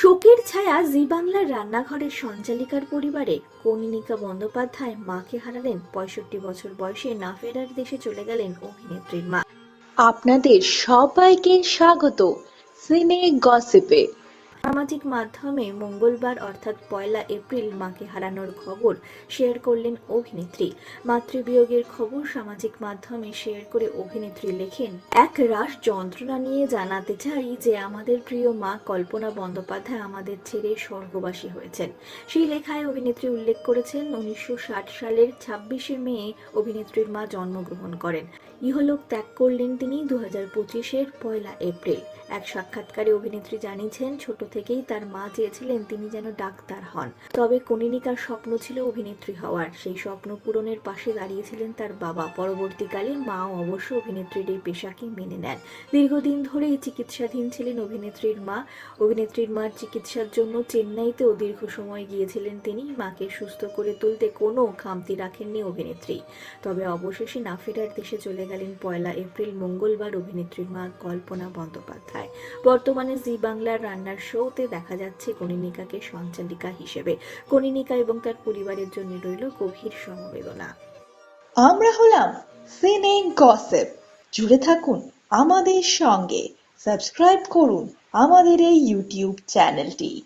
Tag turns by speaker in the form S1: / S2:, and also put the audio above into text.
S1: শোকের ছায়া জি বাংলার রান্নাঘরের সঞ্চালিকার পরিবারে কনিনিকা বন্দ্যোপাধ্যায় মাকে হারালেন, পঁয়ষট্টি বছর বয়সে না ফেরার দেশে চলে গেলেন অভিনেত্রীর মা।
S2: আপনাদের সবাইকে স্বাগত। সিনে গসিপে।
S1: সামাজিক মাধ্যমে মঙ্গলবার অর্থাৎ পয়লা এপ্রিল মাকে হারানোর খবর শেয়ার করলেন অভিনেত্রী। মাতৃবিয়োগের খবর সামাজিক মাধ্যমে শেয়ার করে অভিনেত্রী লেখেন, এক রাস যন্ত্রণা নিয়ে জানাতে চাই যে আমাদের প্রিয় মা কল্পনা বন্দ্যোপাধ্যায় আমাদের ছেড়ে স্বর্গবাসী হয়েছেন। সেই লেখায় অভিনেত্রী উল্লেখ করেছেন, উনিশশো ষাট সালের ছাব্বিশে মে অভিনেত্রীর মা জন্মগ্রহণ করেন। ইহলোক ত্যাগ করলেন তিনি দু হাজার পঁচিশের পয়লা এপ্রিল। এক সাক্ষাৎকারে অভিনেত্রী জানিয়েছেন, ছোট থেকেই তার মা চেয়েছিলেন তিনি যেন ডাক্তার হন। তবে কনিনিকার স্বপ্ন ছিল অভিনেত্রী হওয়ার। সেই স্বপ্ন পূরণের পাশে দাঁড়িয়েছিলেন তার বাবা। পরবর্তীকালে মাও অবশ্য অভিনেত্রীর এই পেশাকে মেনে নেন। দীর্ঘদিন ধরেই চিকিৎসাধীন ছিলেন অভিনেত্রীর মা। অভিনেত্রীর মার চিকিৎসার জন্য চেন্নাইতেও দীর্ঘ সময় গিয়েছিলেন তিনি। মাকে সুস্থ করে তুলতে কোনো খামতি রাখেননি অভিনেত্রী। তবে অবশেষে না ফেরার দেশে চলে গেলেন পয়লা এপ্রিল মঙ্গলবার অভিনেত্রীর মা কল্পনা বন্দ্যোপাধ্যায়। বর্তমানে জি বাংলার রান্নার শোতে দেখা যাচ্ছে কনিনিকাকে সঞ্চালিকা হিসেবে। কনিনিকা এবং তার পরিবারের জন্য রইল গভীর সমবেদনা।
S2: আমরা হলাম সিনে গসেপ। জুড়ে থাকুন আমাদের সঙ্গে। সাবস্ক্রাইব করুন আমাদের এই ইউটিউব চ্যানেলটি।